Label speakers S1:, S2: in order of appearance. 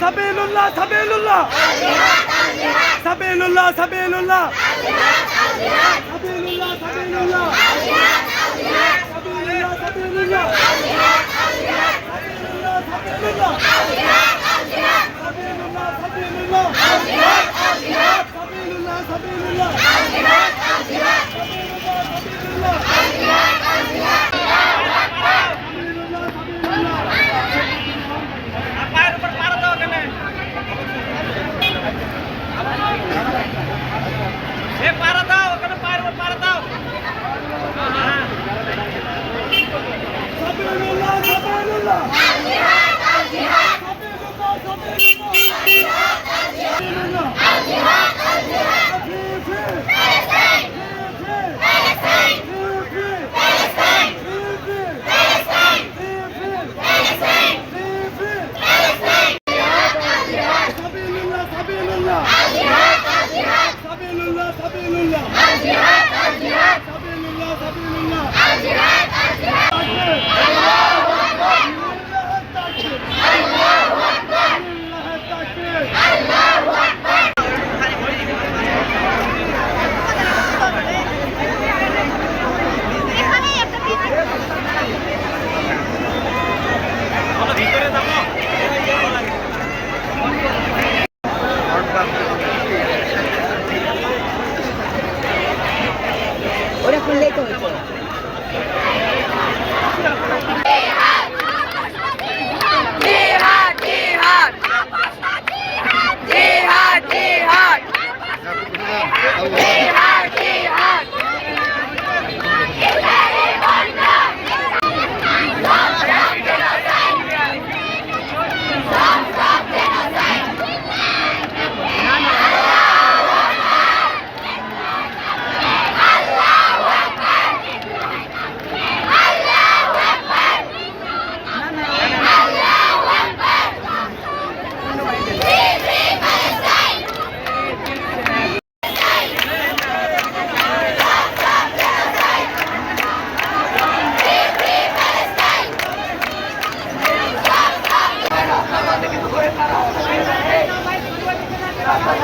S1: সাবিলুল্লাহ সাবিলুল্লাহ। সাবিলুল্লাহ সাবিলুল্লাহ। সাবিলুল্লাহ সাবিলুল্লাহ।
S2: করলেই তো
S3: ভাই